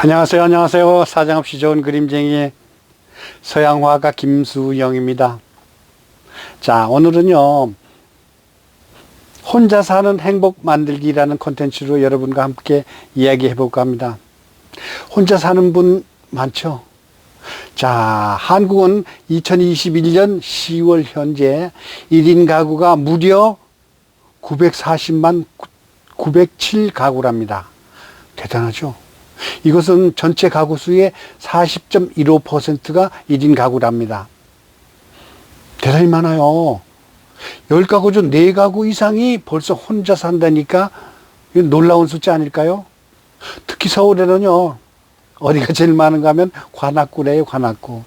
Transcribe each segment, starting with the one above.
안녕하세요. 안녕하세요. 사장없이 좋은 그림쟁이 서양화가 김수영입니다. 자, 오늘은요. 혼자 사는 행복 만들기라는 콘텐츠로 여러분과 함께 이야기해 볼까 합니다. 혼자 사는 분 많죠? 자, 한국은 2021년 10월 현재 1인 가구가 무려 940만 907 가구랍니다. 대단하죠? 이것은 전체 가구 수의 40.15%가 1인 가구랍니다. 대단히 많아요. 10가구 중 4가구 이상이 벌써 혼자 산다니까 놀라운 숫자 아닐까요? 특히 서울에는요, 어디가 제일 많은가 하면 관악구래요, 관악구.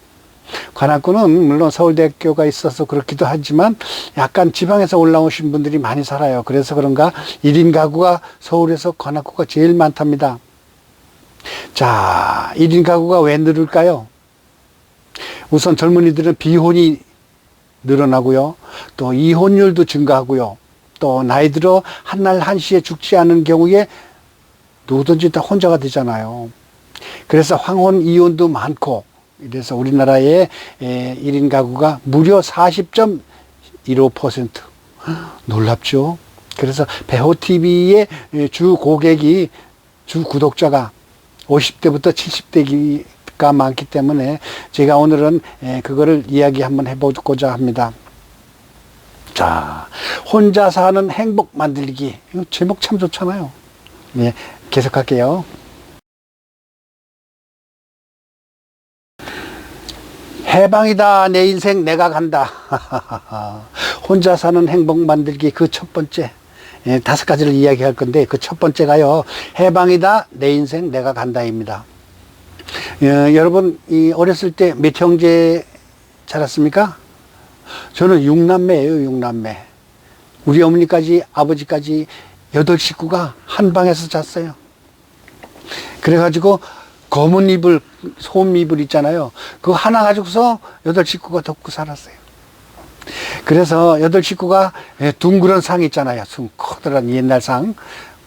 관악구는 물론 서울대학교가 있어서 그렇기도 하지만 약간 지방에서 올라오신 분들이 많이 살아요. 그래서 그런가 1인 가구가 서울에서 관악구가 제일 많답니다. 자, 1인 가구가 왜 늘을까요? 우선 젊은이들은 비혼이 늘어나고요. 또 이혼율도 증가하고요. 또 나이 들어 한날 한시에 죽지 않은 경우에 누구든지 다 혼자가 되잖아요. 그래서 황혼 이혼도 많고 이래서 우리나라의 1인 가구가 무려 40.15% 놀랍죠. 그래서 배호TV의 주 고객이 주 구독자가 50대부터 70대가 많기 때문에 제가 오늘은 그거를 이야기 한번 해보고자 합니다. 자, 혼자 사는 행복 만들기. 제목 참 좋잖아요. 예, 계속할게요. 해방이다. 내 인생 내가 간다. 혼자 사는 행복 만들기 그 첫 번째. 예, 다섯 가지를 이야기할 건데 그 첫 번째가요. 해방이다. 내 인생 내가 간다입니다. 예, 여러분 이 어렸을 때 몇 형제 자랐습니까? 저는 육남매예요. 육남매. 우리 어머니까지 아버지까지 여덟 식구가 한 방에서 잤어요. 그래가지고 검은 이불, 솜 이불 있잖아요. 그거 하나 가지고서 여덟 식구가 덮고 살았어요. 그래서 여덟 식구가 둥그런 상 있잖아요. 숭 커다란 옛날 상.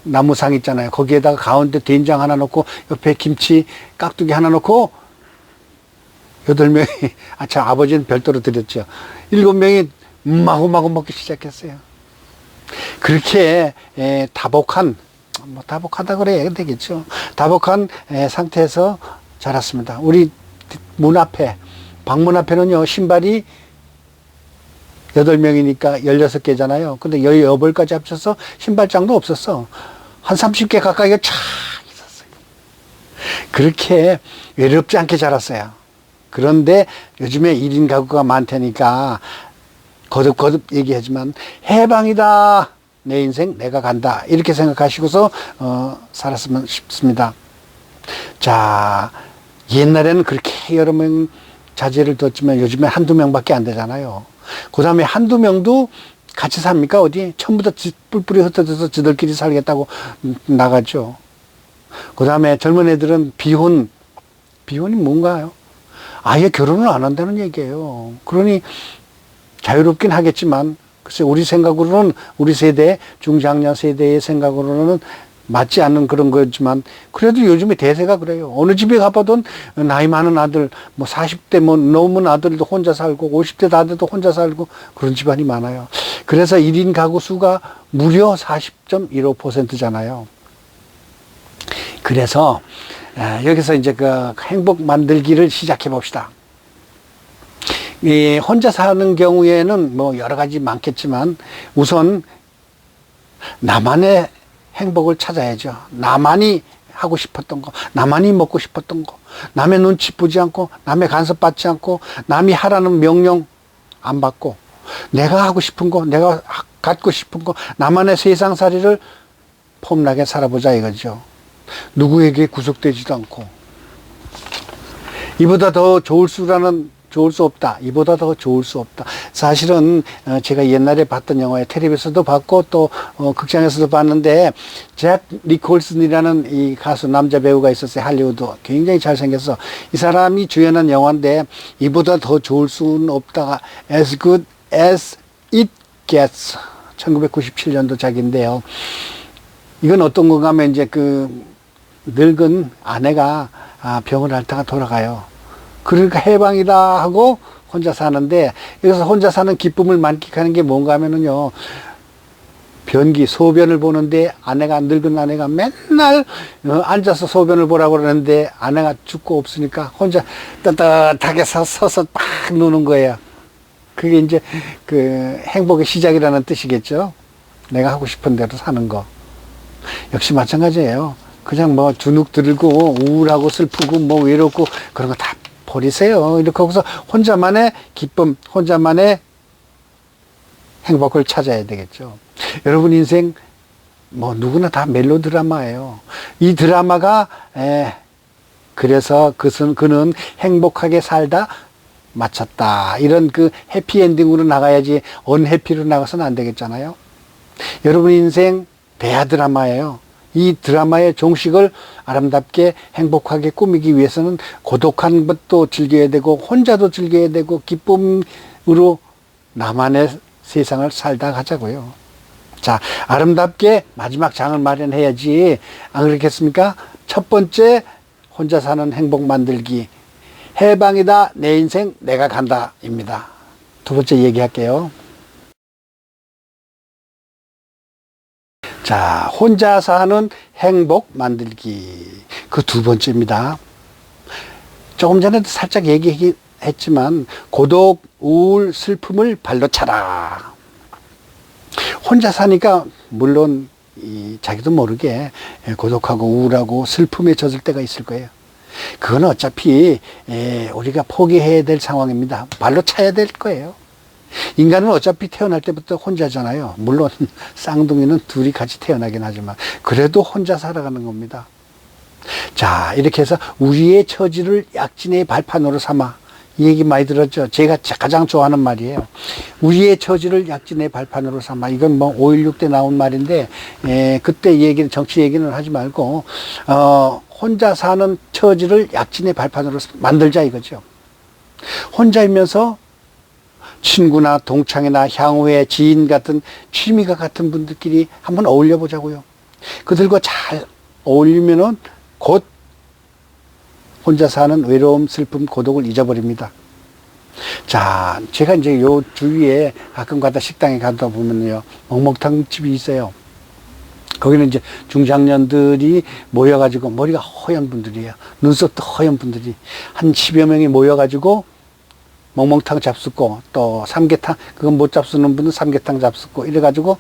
나무 상 있잖아요. 거기에다가 가운데 된장 하나 넣고 옆에 김치 깍두기 하나 넣고 여덟 명이, 아, 참, 아버지는 별도로 드렸죠. 일곱 명이 마구마구 먹기 시작했어요. 그렇게 에, 다복한, 뭐 다복하다 그래야 되겠죠. 다복한 에, 상태에서 자랐습니다. 우리 문 앞에, 방문 앞에는요, 신발이 여덟 명이니까 열여섯 개잖아요. 근데 여여벌까지 합쳐서 신발장도 없었어. 한 30개 가까이가 쫙 있었어요. 그렇게 외롭지 않게 자랐어요. 그런데 요즘에 1인 가구가 많다니까 거듭거듭 얘기하지만 해방이다. 내 인생 내가 간다. 이렇게 생각하시고서 어, 살았으면 싶습니다. 자, 옛날에는 그렇게 여러 명 자제를 뒀지만 요즘에 한두 명밖에 안 되잖아요. 그 다음에 한두 명도 같이 삽니까? 어디? 처음부 터 뿔뿔이 흩어져서 저들끼리 살겠다고 나가죠. 그 다음에 젊은 애들은 비혼, 비혼이 뭔가요? 아예 결혼을 안 한다는 얘기예요. 그러니 자유롭긴 하겠지만, 글쎄, 우리 생각으로는, 우리 세대, 중장년 세대의 생각으로는 맞지 않는 그런 거지만 그래도 요즘에 대세가 그래요. 어느 집에 가봐도 나이 많은 아들 뭐 40대 뭐 넘은 아들도 혼자 살고 50대 아들도 혼자 살고 그런 집안이 많아요. 그래서 1인 가구 수가 무려 40.15%잖아요. 그래서 여기서 이제 그 행복 만들기를 시작해 봅시다. 이 혼자 사는 경우에는 뭐 여러 가지 많겠지만 우선 나만의 행복을 찾아야죠. 나만이 하고 싶었던 거, 나만이 먹고 싶었던 거, 남의 눈치 보지 않고, 남의 간섭 받지 않고, 남이 하라는 명령 안 받고, 내가 하고 싶은 거, 내가 갖고 싶은 거, 나만의 세상살이를 폼나게 살아보자 이거죠. 누구에게 구속되지도 않고. 이보다 더 좋을 수라는 좋을 수 없다. 이보다 더 좋을 수 없다. 사실은 어, 제가 옛날에 봤던 영화에 텔레비에서도 봤고 또 어, 극장에서도 봤는데 잭 니콜슨이라는 이 가수 남자 배우가 있었어요. 할리우드 굉장히 잘생겼어. 이 사람이 주연한 영화인데 이보다 더 좋을 수는 없다. As good as it gets. 1997년도 작인데요. 이건 어떤 건가 하면 이제 그 늙은 아내가 아, 병을 앓다가 돌아가요. 그러니까 해방이다 하고 혼자 사는데 여기서 혼자 사는 기쁨을 만끽하는 게 뭔가 하면은요. 변기 소변을 보는데 아내가 늙은 아내가 맨날 어, 앉아서 소변을 보라고 그러는데 아내가 죽고 없으니까 혼자 서, 서서 막 노는 거예요. 그게 이제 그 행복의 시작이라는 뜻이겠죠. 내가 하고 싶은 대로 사는 거. 역시 마찬가지예요. 그냥 뭐 주눅 들고 우울하고 슬프고 뭐 외롭고 그런 거 다 버리세요. 이렇게 하고서 혼자만의 기쁨, 혼자만의 행복을 찾아야 되겠죠. 여러분 인생 뭐 누구나 다 멜로 드라마예요. 이 드라마가 에, 그래서 그는 그는 행복하게 살다 마쳤다. 이런 그 해피엔딩으로 나가야지 언해피로 나가서는 안 되겠잖아요. 여러분 인생 대하 드라마예요. 이 드라마의 종식을 아름답게 행복하게 꾸미기 위해서는 고독한 것도 즐겨야 되고 혼자도 즐겨야 되고 기쁨으로 나만의 세상을 살다 가자고요. 자, 아름답게 마지막 장을 마련해야지. 안 그렇겠습니까? 첫 번째, 혼자 사는 행복 만들기. 해방이다, 내 인생, 내가 간다. 입니다. 두 번째 얘기할게요. 자, 혼자 사는 행복 만들기. 그 두 번째입니다. 조금 전에도 살짝 얘기했지만, 고독, 우울, 슬픔을 발로 차라. 혼자 사니까, 물론, 이 자기도 모르게 고독하고 우울하고 슬픔에 젖을 때가 있을 거예요. 그건 어차피 에, 우리가 포기해야 될 상황입니다. 발로 차야 될 거예요. 인간은 어차피 태어날 때부터 혼자잖아요. 물론 쌍둥이는 둘이 같이 태어나긴 하지만 그래도 혼자 살아가는 겁니다. 자 이렇게 해서 우리의 처지를 약진의 발판으로 삼아 이 얘기 많이 들었죠. 제가 가장 좋아하는 말이에요. 우리의 처지를 약진의 발판으로 삼아. 이건 뭐 5.16 때 나온 말인데, 에, 그때 얘기는, 정치 얘기는 하지 말고, 어, 혼자 사는 처지를 약진의 발판으로 만들자 이거죠. 혼자이면서 친구나 동창이나 향후의 지인 같은 취미가 같은 분들끼리 한번 어울려 보자고요. 그들과 잘 어울리면은 곧 혼자 사는 외로움, 슬픔, 고독을 잊어버립니다. 자, 제가 이제 요 주위에 가끔 가다 식당에 가다 보면요. 먹먹탕 집이 있어요. 거기는 이제 중장년들이 모여가지고 머리가 허연 분들이에요. 눈썹도 허연 분들이 한 10여 명이 모여가지고 멍멍탕 잡숫고 또 삼계탕 그건 못 잡수는 분은 삼계탕 잡숫고 이래가지고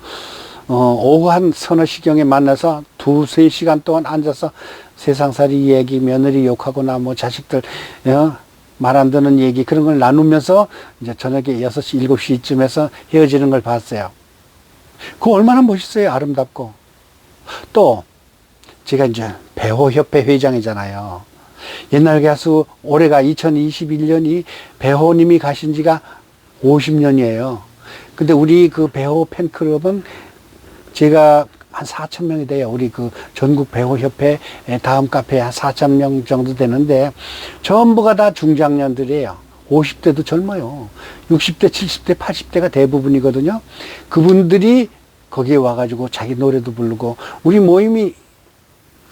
어, 오후 한 서너 시경에 만나서 두세 시간 동안 앉아서 세상살이 얘기, 며느리 욕하거나 뭐 자식들 어, 말안 듣는 얘기 그런 걸 나누면서 이제 저녁에 여섯 시 일곱 시쯤에서 헤어지는 걸 봤어요. 그거 얼마나 멋있어요. 아름답고. 또 제가 이제 배호협회 회장이잖아요. 옛날 가수 올해가 2021년이 배호님이 가신 지가 50년이에요. 근데 우리 그 배호 팬클럽은 제가 한 4천 명이 돼요. 우리 그 전국 배호협회 다음 카페에 한 4천 명 정도 되는데 전부가 다 중장년들이에요. 50대도 젊어요. 60대, 70대, 80대가 대부분이거든요. 그분들이 거기에 와가지고 자기 노래도 부르고 우리 모임이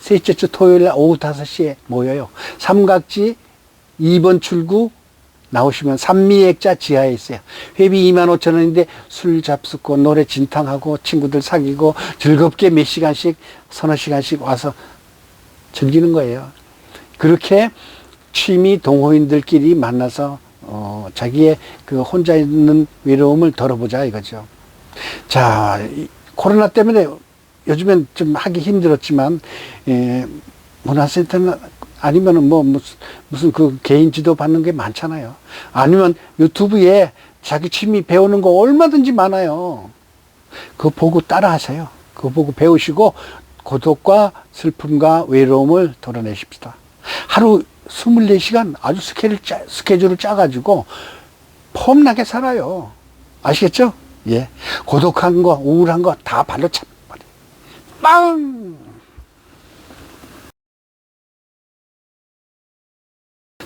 셋째 주 토요일 날 오후 5시에 모여요. 삼각지 2번 출구 나오시면 산미액자 지하에 있어요. 회비 2만 5천 원인데 술 잡수고 노래 진탕하고 친구들 사귀고 즐겁게 몇 시간씩 서너 시간씩 와서 즐기는 거예요. 그렇게 취미 동호인들끼리 만나서 어, 자기의 그 혼자 있는 외로움을 덜어보자 이거죠. 자, 이 코로나 때문에 요즘엔 좀 하기 힘들었지만, 예, 문화센터는 아니면은 뭐 무슨, 무슨 그 개인 지도 받는 게 많잖아요. 아니면 유튜브에 자기 취미 배우는 거 얼마든지 많아요. 그거 보고 따라 하세요. 그거 보고 배우시고 고독과 슬픔과 외로움을 덜어내십시다. 하루 24시간 아주 스케줄 짜, 스케줄을 짜가지고 폼나게 살아요. 아시겠죠? 예. 고독한 거, 우울한 거 다 발로 차버려. 빵!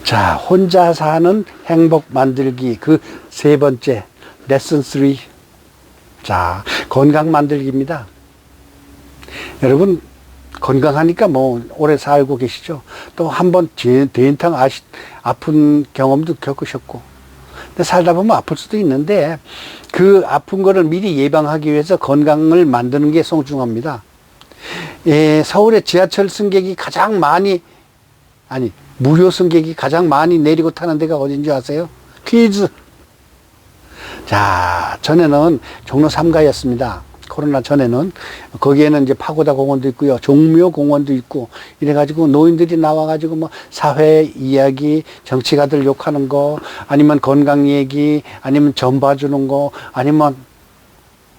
자, 혼자 사는 행복 만들기 그 세 번째 레슨 3. 자, 건강 만들기입니다. 여러분 건강하니까 뭐 오래 살고 계시죠. 또 한 번 대인탕 아시, 아픈 경험도 겪으셨고. 근데 살다 보면 아플 수도 있는데 그 아픈 거를 미리 예방하기 위해서 건강을 만드는 게 소중합니다. 예, 서울의 지하철 승객이 가장 많이 아니 무료 승객이 가장 많이 내리고 타는 데가 어딘지 아세요? 퀴즈. 자, 전에는 종로 3가였습니다. 코로나 전에는 거기에는 이제 파고다 공원도 있고요. 종묘 공원도 있고 이래 가지고 노인들이 나와 가지고 뭐 사회 이야기, 정치가들 욕하는 거, 아니면 건강 얘기, 아니면 점 봐주는 거, 아니면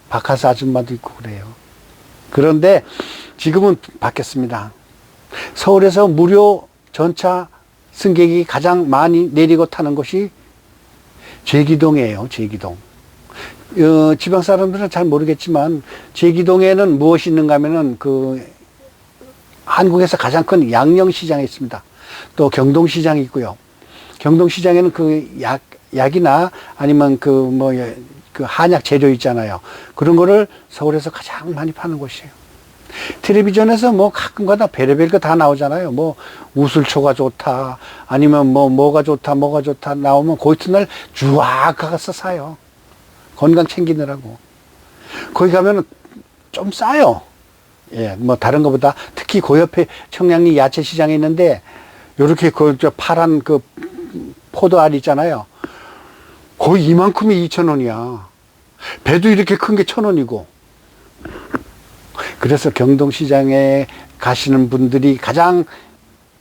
박하사 아줌마도 있고 그래요. 그런데 지금은 바뀌었습니다. 서울에서 무료 전차 승객이 가장 많이 내리고 타는 곳이 제기동이에요, 제기동. 어, 지방 사람들은 잘 모르겠지만, 제기동에는 무엇이 있는가 하면은 그, 한국에서 가장 큰 양령시장이 있습니다. 또 경동시장이 있고요. 경동시장에는 그 약, 약이나 아니면 그 뭐, 그 한약 재료 있잖아요. 그런 거를 서울에서 가장 많이 파는 곳이에요. 텔레비전에서 뭐 가끔가다 별의별 거다 나오잖아요. 뭐 우슬초가 좋다, 아니면 뭐 뭐가 좋다, 뭐가 좋다 나오면 그 이튿날 쫙 가서 사요. 건강 챙기느라고. 거기 가면은 좀 싸요. 예, 뭐 다른 것보다 특히 그 옆에 청량리 야채 시장에 있는데 요렇게 그 저 파란 그 포도알 있잖아요. 거의 이만큼이 2,000원이야. 배도 이렇게 큰게 1,000원이고. 그래서 경동시장에 가시는 분들이 가장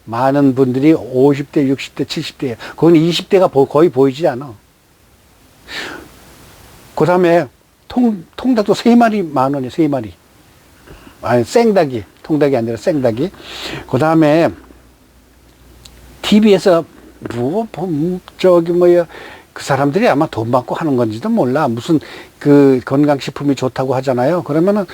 많은 분들이 50대, 60대, 70대예요. 그건 20대가 거의 보이지 않아. 그 다음에 통, 통닭도 세 마리 만 원이에요, 세 마리 아니, 생닭이. 통닭이 아니라 생닭이. 그 다음에 TV에서 뭐, 뭐, 저기 뭐야. 그 사람들이 아마 돈 받고 하는 건지도 몰라. 무슨 그 건강식품이 좋다고 하잖아요. 그러면은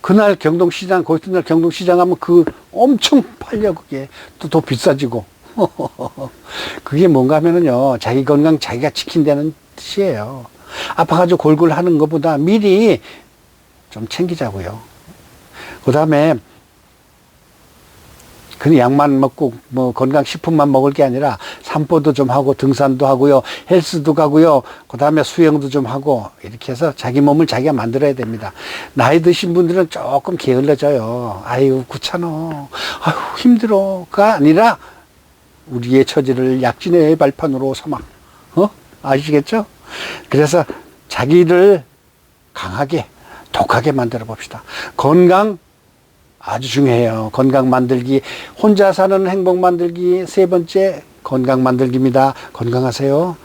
그날 경동시장, 그 이튿날 경동시장 가면 그 엄청 팔려, 그게. 또 더 비싸지고. 그게 뭔가 하면은요, 자기 건강 자기가 지킨다는 뜻이에요. 아파가지고 골골 하는 것보다 미리 좀 챙기자고요. 그 다음에 그 약만 먹고 뭐 건강식품만 먹을 게 아니라 산보도 좀 하고 등산도 하고요. 헬스도 가고요. 그 다음에 수영도 좀 하고 이렇게 해서 자기 몸을 자기가 만들어야 됩니다. 나이 드신 분들은 조금 게을러져요. 아유, 귀찮아. 아유, 힘들어.가 아니라 우리의 처지를 약진의 발판으로 삼아. 어? 아시겠죠? 그래서 자기를 강하게, 독하게 만들어 봅시다. 건강 아주 중요해요. 건강 만들기. 혼자 사는 행복 만들기. 세 번째, 건강 만들기입니다. 건강하세요.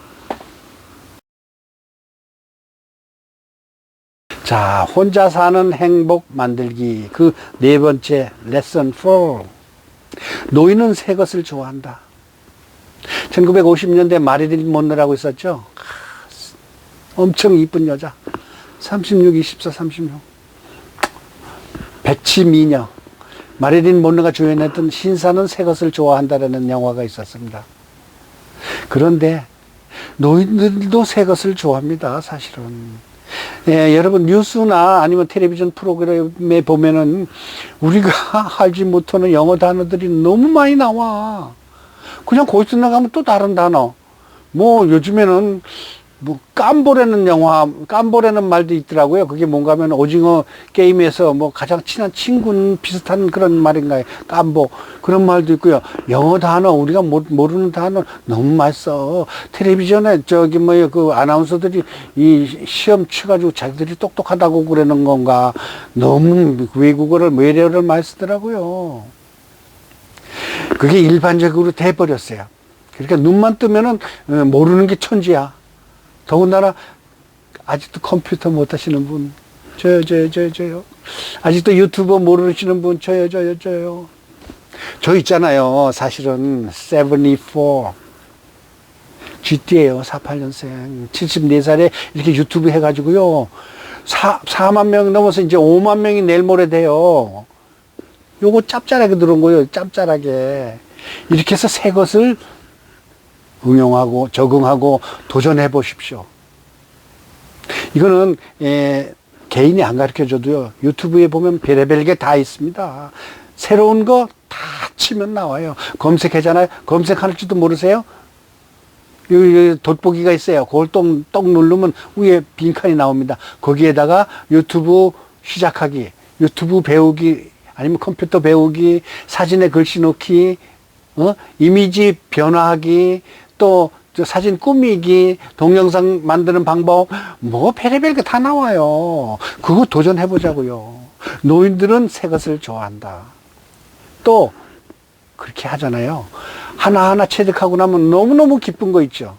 자, 혼자 사는 행복 만들기. 그 네 번째, 레슨 4. 노인은 새 것을 좋아한다. 1950년대 마리린 monroe라고 있었죠. 엄청 이쁜 여자. 36, 24, 36. 백치 미녀. 마리린 monroe가 주연했던 신사는 새 것을 좋아한다라는 영화가 있었습니다. 그런데 노인들도 새 것을 좋아합니다, 사실은. 예, 여러분 뉴스나 아니면 텔레비전 프로그램에 보면은 우리가 알지 못하는 영어 단어들이 너무 많이 나와. 그냥 거기서 나가면 또 다른 단어. 뭐 요즘에는 뭐 깜보라는 영화, 깜보라는 말도 있더라고요. 그게 뭔가 하면 오징어 게임에서 뭐 가장 친한 친구 비슷한 그런 말인가요? 깜보. 그런 말도 있고요. 영어 단어, 우리가 모- 모르는 단어 너무 써. 텔레비전에 저기 뭐야 그 아나운서들이 이 시험 쳐가지고 자기들이 똑똑하다고 그러는 건가. 너무 외국어를, 외래어를 많이 쓰더라고요. 그게 일반적으로 돼버렸어요. 그러니까 눈만 뜨면은 어, 모르는 게 천지야. 더군다나 아직도 컴퓨터 못 하시는 분, 저요, 저요, 저요, 저요. 아직도 유튜버 모르시는 분, 저요, 저요, 저요. 저 있잖아요. 사실은 74. GT예요. 48년생. 74살에 이렇게 유튜브 해가지고요. 4, 4만 명 넘어서 이제 5만 명이 내일 모레 돼요. 요거 짭짤하게 들어온 거예요. 짭짤하게. 이렇게 해서 새 것을 응용하고 적응하고 도전해 보십시오. 이거는 에, 개인이 안 가르쳐 줘도요. 유튜브에 보면 별의별 게 다 있습니다. 새로운 거 다 치면 나와요. 검색하잖아요. 검색할 줄도 모르세요? 여기 돋보기가 있어요. 그걸 똑, 똑 누르면 위에 빈칸이 나옵니다. 거기에다가 유튜브 시작하기, 유튜브 배우기, 아니면 컴퓨터 배우기, 사진에 글씨 넣기, 어? 이미지 변화하기, 또저 사진 꾸미기, 동영상 만드는 방법, 뭐 별의별 게 다 나와요. 그거 도전해 보자고요. 노인들은 새 것을 좋아한다. 또 그렇게 하잖아요. 하나하나 체득하고 나면 너무너무 기쁜 거 있죠.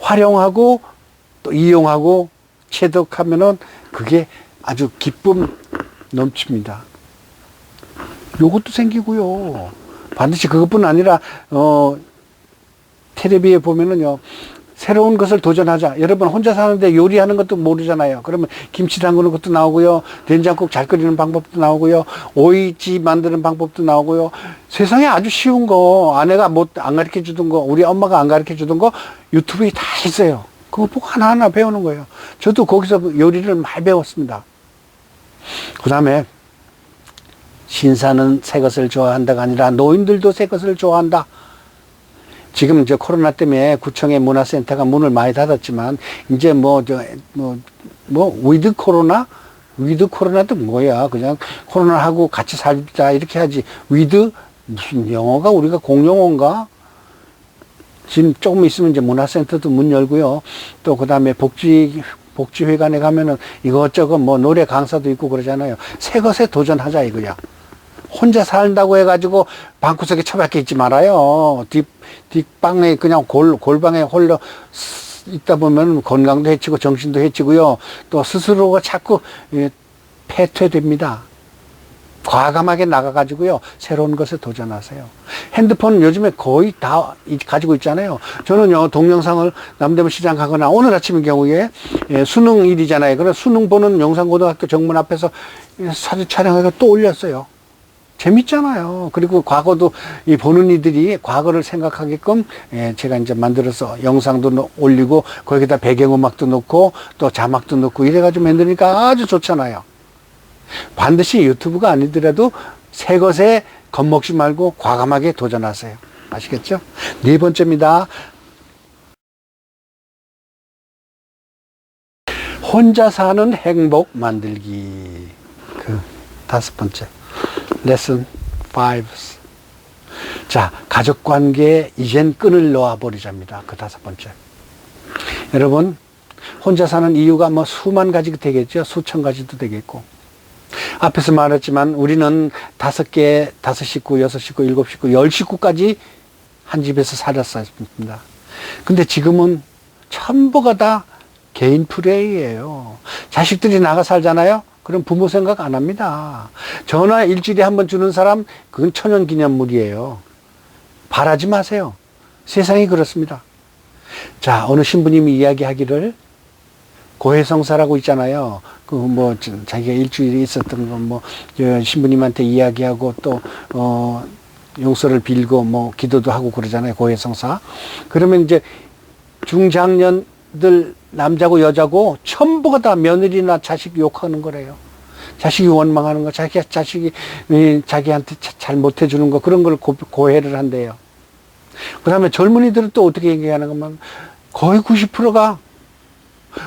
활용하고 또 이용하고 체득하면은 그게 아주 기쁨 넘칩니다. 요것도 생기고요. 반드시 그것뿐 아니라 어 텔레비에 보면은요. 새로운 것을 도전하자. 여러분 혼자 사는데 요리하는 것도 모르잖아요. 그러면 김치 담그는 것도 나오고요. 된장국 잘 끓이는 방법도 나오고요. 오이지 만드는 방법도 나오고요. 세상에 아주 쉬운 거 아내가 못 안 가르쳐 주던 거 우리 엄마가 안 가르쳐 주던 거 유튜브에 다 있어요. 그거 보고 하나하나 배우는 거예요. 저도 거기서 요리를 많이 배웠습니다. 그 다음에 신사는 새 것을 좋아한다가 아니라 노인들도 새 것을 좋아한다. 지금 이제 코로나 때문에 구청의 문화센터가 문을 많이 닫았지만 이제 뭐저뭐뭐 위드 코로나? 위드 코로나도 뭐야? 그냥 코로나하고 같이 살자 이렇게 하지. 위드? 무슨 영어가 우리가 공용어인가? 지금 조금 있으면 이제 문화센터도 문 열고요. 또 그 다음에 복지 복지회관에 가면은 이것저것 뭐 노래 강사도 있고 그러잖아요. 새 것에 도전하자 이거야 혼자 살다고 해가지고 방구석에 처박혀 있지 말아요. 뒷, 뒷방에 그냥 골, 골방에 홀려 있다 보면 건강도 해치고 정신도 해치고요. 또 스스로가 자꾸 예, 패퇴됩니다. 과감하게 나가가지고요. 새로운 것에 도전하세요. 핸드폰 요즘에 거의 다 이- 가지고 있잖아요. 저는요, 동영상을 남대문 시장 가거나 오늘 아침 경우에 예, 수능일이잖아요. 그래서 수능 보는 영상고등학교 정문 앞에서 예, 사진 촬영해서 또 올렸어요. 재밌잖아요. 그리고 과거도 이 보는 이들이 과거를 생각하게끔 예, 제가 이제 만들어서 영상도 넣- 올리고 거기다 배경음악도 넣고 또 자막도 넣고 이래가지고 만드니까 아주 좋잖아요. 반드시 유튜브가 아니더라도 새 것에 겁먹지 말고 과감하게 도전하세요. 아시겠죠? 네 번째입니다. 혼자 사는 행복 만들기. 그 다섯 번째. 레슨 5. 자, 가족 관계에 이젠 끈을 놓아 버리자입니다. 그 다섯 번째. 여러분, 혼자 사는 이유가 뭐 수만 가지가 되겠죠. 수천 가지도 되겠고. 앞에서 말했지만 우리는 다섯 개, 다섯 식구, 여섯 식구, 일곱 식구, 열 식구까지 한 집에서 살았습니다. 근데 지금은 전부가 다 개인 플레이예요. 자식들이 나가 살잖아요. 그럼 부모 생각 안 합니다. 전화 일주일에 한 번 주는 사람, 그건 천연 기념물이에요. 바라지 마세요. 세상이 그렇습니다. 자, 어느 신부님이 이야기하기를 고해성사라고 있잖아요. 그 뭐 자기가 일주일에 있었던 거뭐 신부님한테 이야기하고 또 어 용서를 빌고 뭐 기도도 하고 그러잖아요. 고해성사. 그러면 이제 중장년 들 남자고 여자고 전부가 다 며느리나 자식 욕하는 거래요. 자식이 원망하는 거, 자기 자식이 이, 자기한테 자- 잘 못해주는 거 그런 걸 고, 고해를 한대요. 그다음에 젊은이들은 또 어떻게 얘기하는 거면 거의 90%가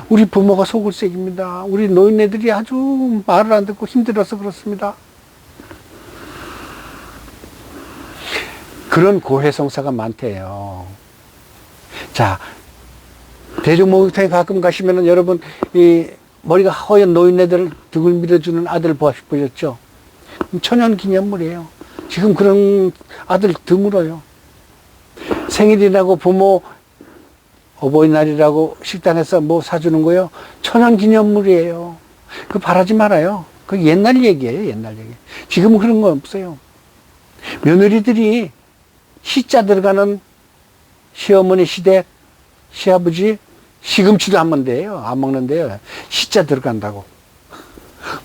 우리 부모가 속을 새깁니다. 우리 노인네들이 아주 말을 안 듣고 힘들어서 그렇습니다. 그런 고해성사가 많대요. 자, 대중목욕탕에 가끔 가시면은 여러분, 이 머리가 허연 노인네들 등을 밀어주는 아들 보- 보셨죠? 천연 기념물이에요. 지금 그런 아들 드물어요. 생일이라고 부모 어버이날이라고 식당에서 뭐 사주는 거요? 천연 기념물이에요. 그 바라지 말아요. 그 옛날 얘기예요, 옛날 얘기. 지금은 그런 거 없어요. 며느리들이 시자 들어가는 시어머니 시댁, 시아버지, 시금치도 안 먹는데요. 안 먹는데요. 시자 들어간다고.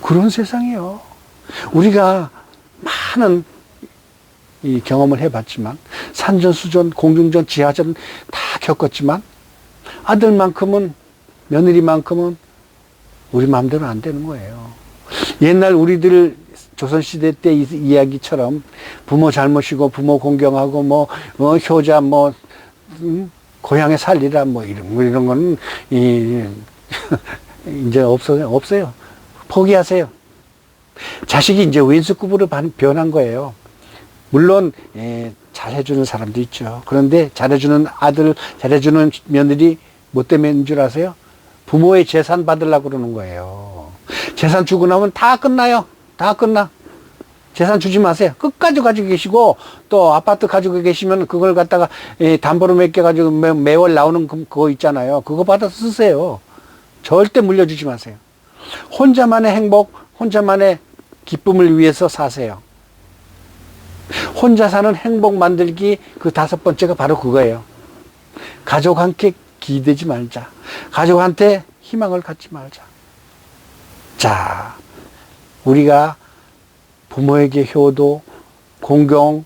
그런 세상이에요. 우리가 많은 이 경험을 해봤지만, 산전 수전, 공중전, 지하전 다 겪었지만, 아들만큼은, 며느리만큼은 우리 마음대로 안 되는 거예요. 옛날 우리들 조선시대 때 이- 이야기처럼 부모 잘 모시고 부모 공경하고 뭐, 어, 효자 뭐, 음, 고향에 살리라 뭐 이런, 뭐 이런 거는 이, 이제 없어요. 없어요. 포기하세요. 자식이 이제 왼수급으로 반- 변한 거예요. 물론 예, 잘해주는 사람도 있죠. 그런데 잘해주는 아들, 잘해주는 며느리 뭐 때문인 줄 아세요? 부모의 재산 받으려고 그러는 거예요. 재산 주고 나면 다 끝나요. 다 끝나. 재산 주지 마세요. 끝까지 가지고 계시고 또 아파트 가지고 계시면 그걸 갖다가 예, 담보로 맡겨가지고 매, 매월 나오는 그- 그거 있잖아요. 그거 받아서 쓰세요. 절대 물려주지 마세요. 혼자만의 행복, 혼자만의 기쁨을 위해서 사세요. 혼자 사는 행복 만들기 그 다섯 번째가 바로 그거예요. 가족한테 기대지 말자. 가족한테 희망을 갖지 말자. 자, 우리가 부모에게 효도, 공경,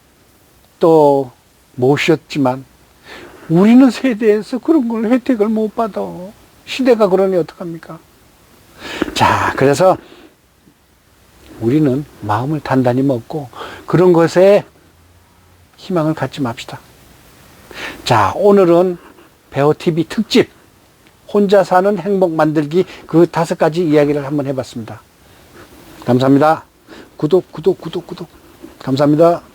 또 모셨지만 우리는 세대에서 그런 걸 혜택을 못 받아. 시대가 그러니 어떡합니까? 자, 그래서 우리는 마음을 단단히 먹고 그런 것에 희망을 갖지 맙시다. 자, 오늘은 배우TV 특집 혼자 사는 행복 만들기 그 다섯 가지 이야기를 한번 해봤습니다. 감사합니다. 구독, 구독, 구독, 구독. 감사합니다.